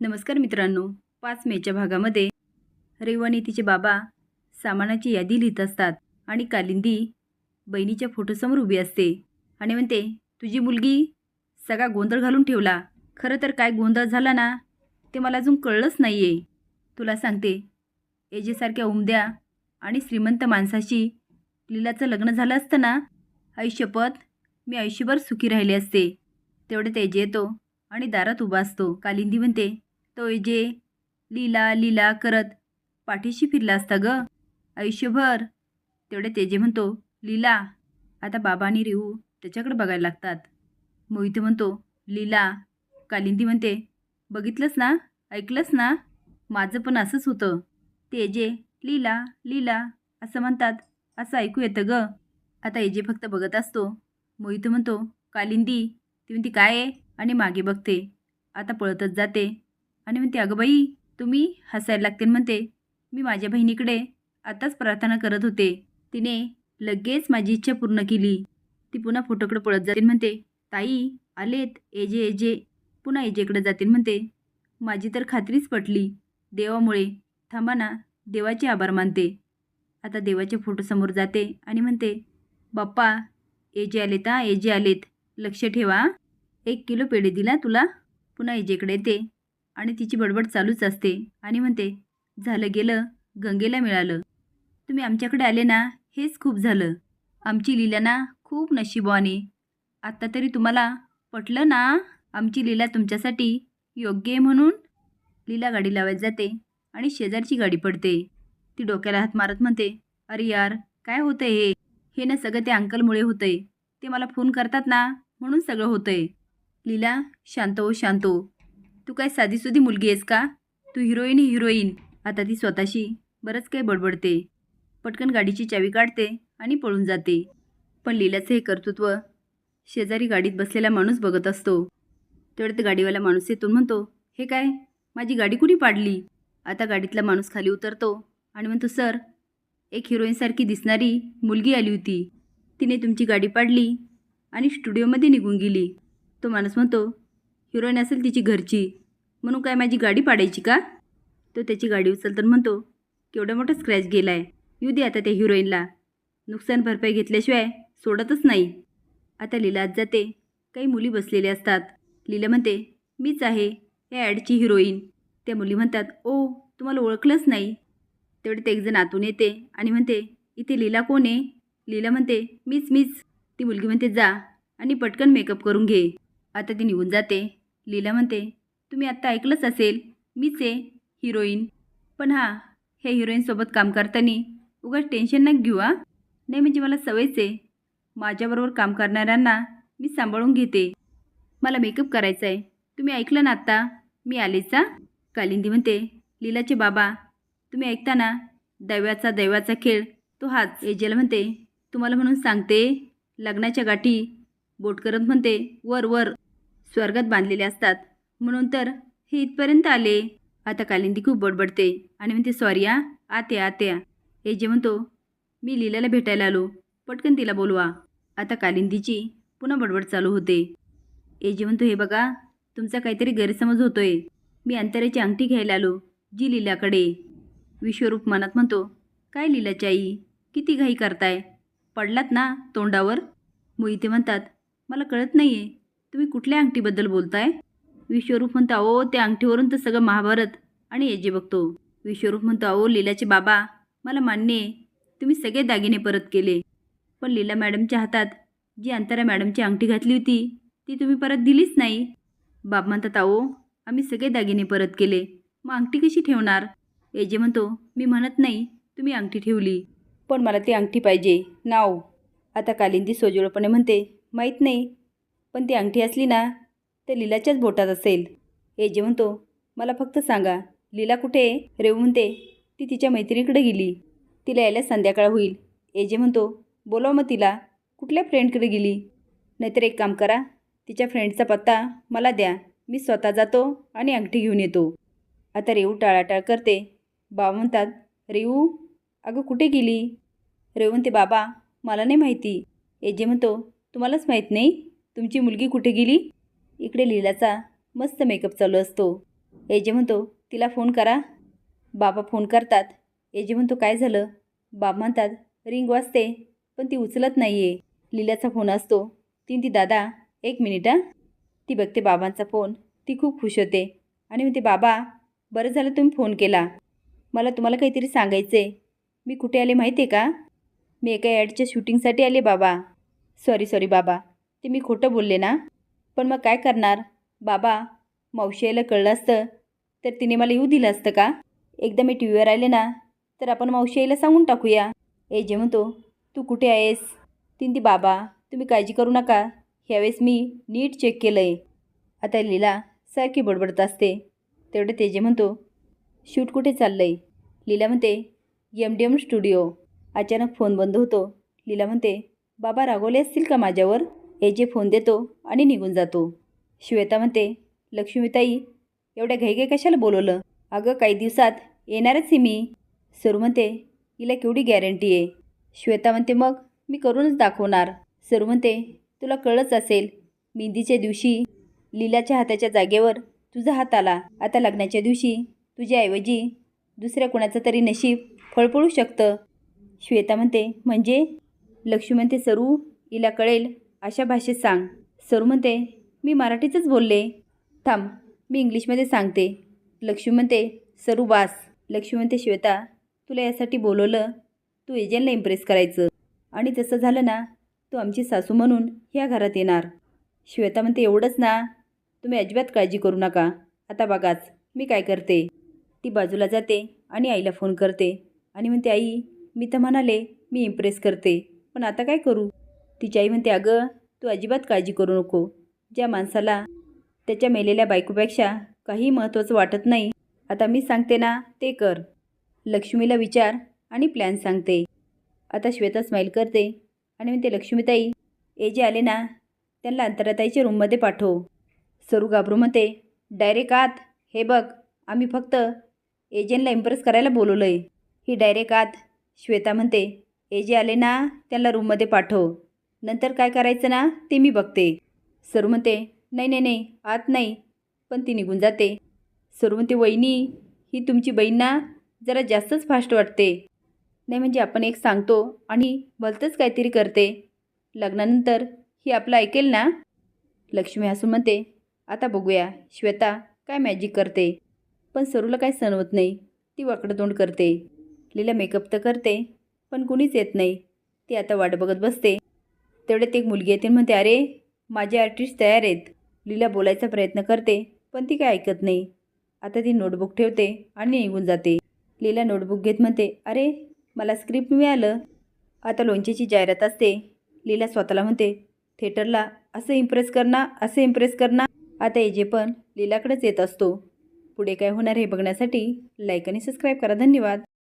नमस्कार मित्रांनो पाच मेच्या भागामध्ये रेवानी तिचे बाबा सामानाची यादी लिहित असतात आणि कालिंदी बहिणीच्या फोटोसमोर उभी असते आणि म्हणते तुझी मुलगी सगळा गोंधळ घालून ठेवला. खरं तर काय गोंधळ झाला ना ते मला अजून कळलंच नाही आहे तुला सांगते एजेसारख्या उमद्या आणि श्रीमंत माणसाशी लीलाचं लग्न झालं असतं ना आयुष्यपत मी आयुष्यभर सुखी राहिले असते. तेवढ्यात तेजे येतो आणि दारात उभा असतो. कालिंदी म्हणते तो एजे लीला लीला करत पाठीशी फिरला असता ग. आयुष्यभर. तेवढे तेजे म्हणतो लीला आता बाबा आणि रेऊ त्याच्याकडे बघायला लागतात. मोहित म्हणतो लीला. कालिंदी म्हणते बघितलंस ना? ऐकलंस ना? माझं पण असंच होतं. तेजे लीला लीला. असं म्हणतात. असं ऐकू येतं ग. आता एजे फक्त बघत असतो. मोहित म्हणतो कालिंदी ती म्हणते काय आहे? आणि मागे बघते. आता पळतच जाते. आणि म्हणते अगं बाई तुम्ही हसायला लागते म्हणते मी माझ्या बहिणीकडे आताच प्रार्थना करत होते. तिने लगेच माझी इच्छा पूर्ण केली. ती पुन्हा फोटोकडे पळत जातील म्हणते ताई आलेत एजे एजे. पुन्हा एजेकडे जातील म्हणते माझी तर खात्रीच पटली. देवामुळे थांबा ना देवाचे आभार मानते. आता देवाच्या फोटोसमोर जाते आणि म्हणते बाप्पा एजे आलेत हा एजे आलेत. लक्ष ठेवा. एक किलो पेढे दिला तुला. पुन्हा एजेकडे येते. आणि तिची बडबड चालूच असते. आणि म्हणते झालं गेलं गंगेला मिळालं. तुम्ही आमच्याकडे आले ना हेच खूप झालं. आमची लीला ना खूप नशिबवाने. आत्ता तरी तुम्हाला पटलं ना आमची लीला तुमच्यासाठी योग्य आहे म्हणून? लीला गाडी लावायला जाते आणि शेजारची गाडी पडते. ती डोक्याला हात मारत म्हणते अरे यार काय होतंय हे? हे ना सगळं त्या अंकलमुळे होतंय. ते मला फोन करतात ना म्हणून सगळं होतंय. लीला शांत हो शांत हो. तू काय साधीसुधी मुलगी आहेस का? तू हिरोईन हिरोईन. आता ती स्वतःशी बरंच काही बडबडते. पटकन गाडीची चावी काढते आणि पळून जाते. पण लीलाचं हे कर्तृत्व शेजारी गाडीत बसलेला माणूस बघत असतो. तेवढ्यात गाडीवाला माणूस येतो म्हणतो हे काय? माझी गाडी कुणी पाडली? आता गाडीतला माणूस खाली उतरतो आणि म्हणतो सर एक हिरोईनसारखी दिसणारी मुलगी आली होती. तिने तुमची गाडी पाडली आणि स्टुडिओमध्ये निघून गेली. तो माणूस म्हणतो हिरोईन असेल तिची घरची. म्हणून काय माझी गाडी पाडायची का? तो त्याची गाडी उचलताना म्हणतो केवढा मोठा स्क्रॅच गेला आहे येऊ दे आता त्या हिरोईनला. नुकसान भरपाई घेतल्याशिवाय सोडतच नाही. आता लीला आज जाते. काही मुली बसलेल्या असतात. लीला म्हणते मीच आहे या ॲडची हिरोईन. त्या मुली म्हणतात ओ तुम्हाला ओळखलंच नाही. तेवढे ते एकजण आतून येते आणि म्हणते इथे लीला कोण आहे? लीला म्हणते मीच मीच. ती मुलगी म्हणते जा आणि पटकन मेकअप करून घे. आता ती निघून जाते. लीला म्हणते तुम्ही आत्ता ऐकलंच असेल मीच आहे हिरोईन. पण हां हे हिरोईनसोबत काम करताना उगाच टेन्शन नाही घेऊ हा. नाही म्हणजे मला सवयच आहे. माझ्याबरोबर काम करणाऱ्यांना मी सांभाळून घेते. मला मेकअप करायचा आहे. तुम्ही ऐकलं ना आत्ता? मी आलेचा कालिंदी म्हणते लीलाचे बाबा तुम्ही ऐकताना दैव्याचा दैवाचा खेळ तो हाच. एजेल म्हणते तुम्हाला म्हणून सांगते लग्नाच्या गाठी बोट करत म्हणते वर वर. स्वर्गात बांधलेले असतात. म्हणून तर हे इथपर्यंत आले. आता कालिंदी खूप बडबडते आणि म्हणते सॉरी आ आत्या आत्या हे जे म्हणतो मी लीलाला भेटायला आलो. पटकन तिला बोलवा. आता कालिंदीची पुन्हा बडबड चालू होते. ए जे म्हणतो हे बघा तुमचा काहीतरी गैरसमज होतोय. मी अंतराची अंगठी घ्यायला आलो जी लीलाकडे. विश्वरूप मनात म्हणतो काय लीलाची आई किती घाई करताय. पडलात ना तोंडावर? मोहिते म्हणतात मला कळत नाही आहे तुम्ही कुठल्या अंगठीबद्दल बोलताय? विश्वरूप म्हणतो अहो त्या अंगठीवरून तर सगळं महाभारत आणि एजे बघतो. विश्वरूप म्हणतो अहो लीलाचे बाबा मला मान्य आहे तुम्ही सगळे दागिने परत केले. पण लीला मॅडमच्या हातात जी अंतरा मॅडमची अंगठी घातली होती ती तुम्ही परत दिलीच नाही. बाब म्हणतात अहो आम्ही सगळे दागिने परत केले. मग अंगठी कशी ठेवणार? एजे म्हणतो मी म्हणत नाही तुम्ही अंगठी ठेवली. पण मला ती अंगठी पाहिजे. नाव. आता कालिंदी सोजवळपणे म्हणते माहीत नाही पण ती अंगठी असली ना तर लीलाच्याच बोटात असेल. एजे म्हणतो मला फक्त सांगा लीला कुठे आहे? रेव म्हणते ती तिच्या मैत्रिणीकडे गेली. तिला यायला संध्याकाळ होईल. एजे म्हणतो बोलाव मग तिला कुठल्या फ्रेंडकडे गेली? नाहीतर एक काम करा तिच्या फ्रेंडचा पत्ता मला द्या. मी स्वतः जातो आणि अंगठी घेऊन येतो. आता रेऊ टाळाटाळ करते. बाबा म्हणतात रेऊ अगं कुठे गेली? रेऊ म्हणते बाबा मला नाही माहिती. एजे म्हणतो तुम्हालाच माहीत नाही? तुमची मुलगी कुठे गेली? इकडे लीलाचा मस्त मेकअप चालू असतो. एजे म्हणतो तिला फोन करा. बाबा फोन करतात. एजे म्हणतो काय झालं? बाबा म्हणतात रिंग वाजते पण ती उचलत नाही आहे लिलाचा फोन असतो. ती ती दादा एक मिनिट हां. ती बघते बाबांचा फोन. ती खूप खुश होते. आणि म्हणते बाबा बरं झालं तुम्ही फोन केला. मला तुम्हाला काहीतरी सांगायचं आहे मी कुठे आले माहिती आहे का? मी एका ॲडच्या शूटिंगसाठी आले बाबा. सॉरी सॉरी बाबा. ते मी खोटं बोलले ना? पण मग काय करणार? बाबा मावशी कळलं असतं. तर तिने मला येऊ दिलं असतं का? एकदा मी टी व्हीवर आले ना तर आपण मावशी सांगून टाकूया. ए जे म्हणतो तू कुठे आहेस? तीन ती बाबा तुम्ही काळजी करू नका. ह्यावेळेस मी नीट चेक केलं आहे आता लीला सारखी बडबडत असते. तेवढे तेजे म्हणतो शूट कुठे चाललं आहे लीला म्हणते एम डी एम स्टुडिओ. अचानक फोन बंद होतो. लीला म्हणते बाबा रागवले असतील का माझ्यावर? एजे फोन देतो आणि निघून जातो. श्वेता म्हणते लक्ष्मीताई एवढ्या घाईघाई कशाला बोलवलं? अगं काही दिवसात येणारच आहे मी. सरू म्हणते हिला केवढी गॅरंटी आहे. श्वेता म्हणते मग मी करूनच दाखवणार. सरू म्हणते तुला कळच असेल मेहंदीच्या दिवशी लीलाच्या हाताच्या जागेवर तुझा हात आला. आता लग्नाच्या दिवशी तुझ्याऐवजी दुसऱ्या कोणाचं तरी नशीब फळफळू शकतं. श्वेता म्हणते म्हणजे? लक्ष्मी म्हणते सरू हिला कळेल अशा भाषेत सांग. सर म्हणते मी मराठीतच बोलले. थांब मी इंग्लिशमध्ये सांगते. लक्ष्मी म्हणते सरू बास. लक्ष्मी म्हणते श्वेता तुला यासाठी बोलवलं तू एजंटला इम्प्रेस करायचं. आणि तसं झालं ना तू आमची सासू म्हणून ह्या घरात येणार. श्वेता म्हणते एवढंच ना तुम्ही अजिबात काळजी करू नका. आता बघाच मी काय करते. ती बाजूला जाते आणि आईला फोन करते. आणि म्हणते आई मी तर म्हणाले मी इम्प्रेस करते. पण आता काय करू? तिची आई म्हणते अगं तू अजिबात काळजी करू नको. ज्या माणसाला त्याच्या मेलेल्या बायकोपेक्षा काही महत्त्वाचं वाटत नाही आता मी सांगते ना ते कर. लक्ष्मीला विचार आणि प्लॅन सांगते. आता श्वेता स्माईल करते आणि म्हणते लक्ष्मीताई ए जे आले ना त्यांना अंतराताईच्या रूममध्ये पाठव. सरू घाबरू म्हणते डायरेक्ट आत. हे बघ आम्ही फक्त एजंटला इम्प्रेस करायला बोलवलं आहे ही डायरेक्ट आत. श्वेता म्हणते ए जे आले ना त्यांना रूममध्ये पाठव. नंतर काय करायचं ना ते मी बघते. सरू म्हणते नाही नाही नाही आत नाही. पण ती निघून जाते. सरू म्हणते वहिनी ही तुमची बहीण ना जरा जास्तच फास्ट वाटते. नाही म्हणजे आपण एक सांगतो आणि भलतंच काहीतरी करते. लग्नानंतर ही आपलं ऐकेल ना? लक्ष्मी हसून म्हणते आता बघूया श्वेता काय मॅजिक करते. पण सरूला काय सणवत नाही ती वाकडं तोंड करते. लीला मेकअप तर करते पण कुणीच येत नाही. ती आता वाट बघत बसते. तेवढ्यात एक मुलगी येते म्हणते अरे माझे आर्टिस्ट तयार आहेत. लीला बोलायचा प्रयत्न करते पण ती काय ऐकत नाही. आता ती नोटबुक ठेवते आणि निघून जाते. लीला नोटबुक घेत म्हणते अरे मला स्क्रिप्ट मिळालं. आता लोणचेची जाहिरात असते. लीला स्वतःला म्हणते थिएटरला असं इम्प्रेस करणार असं इम्प्रेस करणार आता एजे पण लीलाकडेच येत असतो. पुढे काय होणार हे बघण्यासाठी लाईक आणि सबस्क्राईब करा. धन्यवाद.